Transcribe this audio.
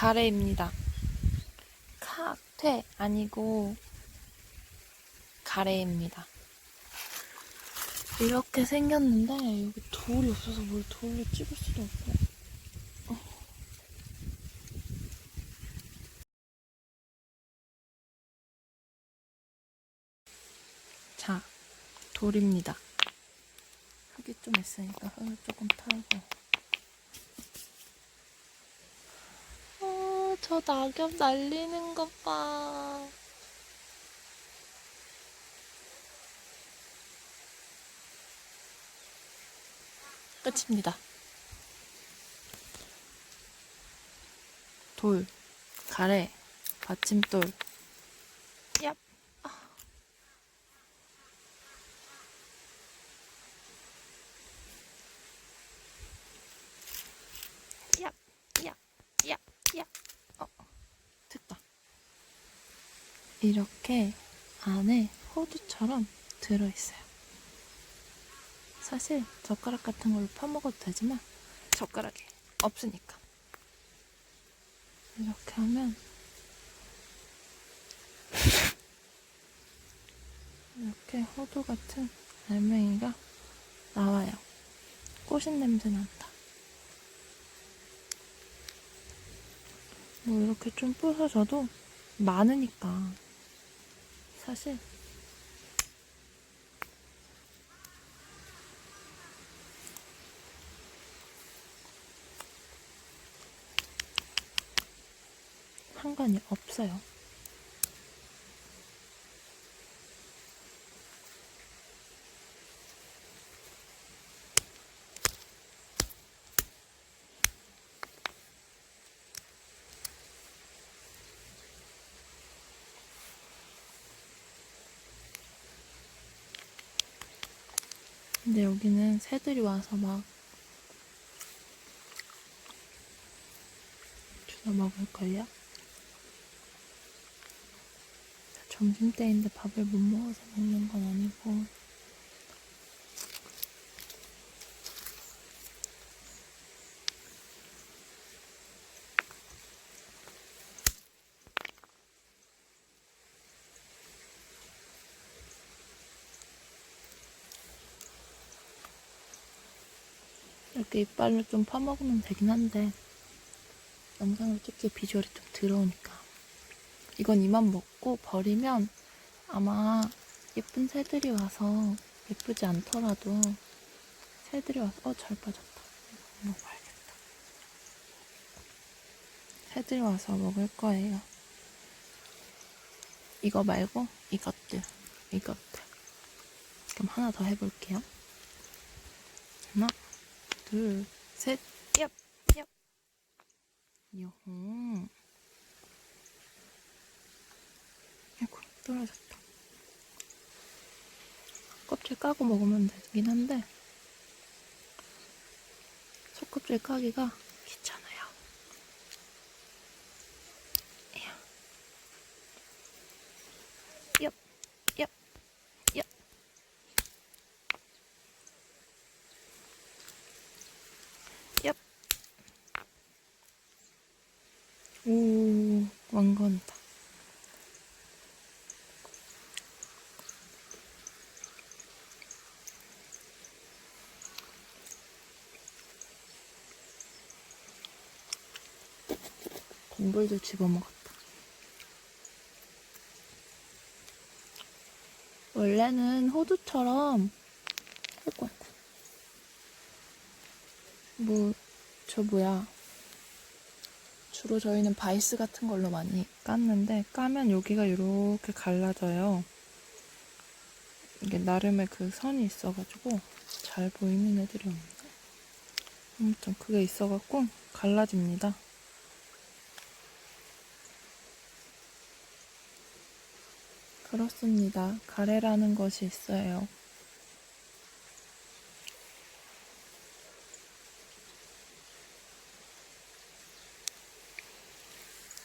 가래입니다. 카퇴 아니고 가래입니다. 이렇게 생겼는데 여기 돌이 없어서 뭘 돌로 찍을 수도 없고 어. 자, 돌입니다. 흙이 좀 있으니까 흙을 조금 털고 어, 저 낙엽 날리는 것 봐. 끝입니다. 돌, 가래, 받침돌. 얍. 아. 얍, 얍, 얍, 얍. 어, 됐다. 이렇게 안에 호두처럼 들어있어요. 사실 젓가락 같은 걸로 퍼먹어도 되지만 젓가락이 없으니까 이렇게 하면 이렇게 호두 같은 알맹이가 나와요. 꽃인 냄새 난다. 뭐 이렇게 좀 부서져도 많으니까 사실 상관이 없어요. 근데 여기는 새들이 와서 막 주워 먹을걸요? 점심때인데 밥을 못 먹어서 먹는 건 아니고 이렇게 이빨로 좀 파먹으면 되긴 한데 영상을 찍기 비주얼이 좀 더러우니까. 이건 이만 먹고 버리면 아마 예쁜 새들이 와서 예쁘지 않더라도 새들이 와서 어 잘 빠졌다. 먹어야겠다. 새들이 와서 먹을 거예요. 이거 말고 이것들 이것들. 그럼 하나 더 해볼게요. 하나 둘 셋 얍! 얍! 요홍 아이고 떨어졌다 껍질 까고 먹으면 되긴 한데 속껍질 까기가 귀찮아요 얍, 오, 왕건이다. 건불도 집어먹었다. 원래는 호두처럼 아이고 아이고. 뭐, 저 뭐야. 주로 저희는 바이스 같은 걸로 많이 깠는데 까면 여기가 이렇게 갈라져요. 이게 나름의 그 선이 있어가지고 잘 보이는 애들이 없네. 아무튼 그게 있어갖고 갈라집니다. 그렇습니다. 가래라는 것이 있어요.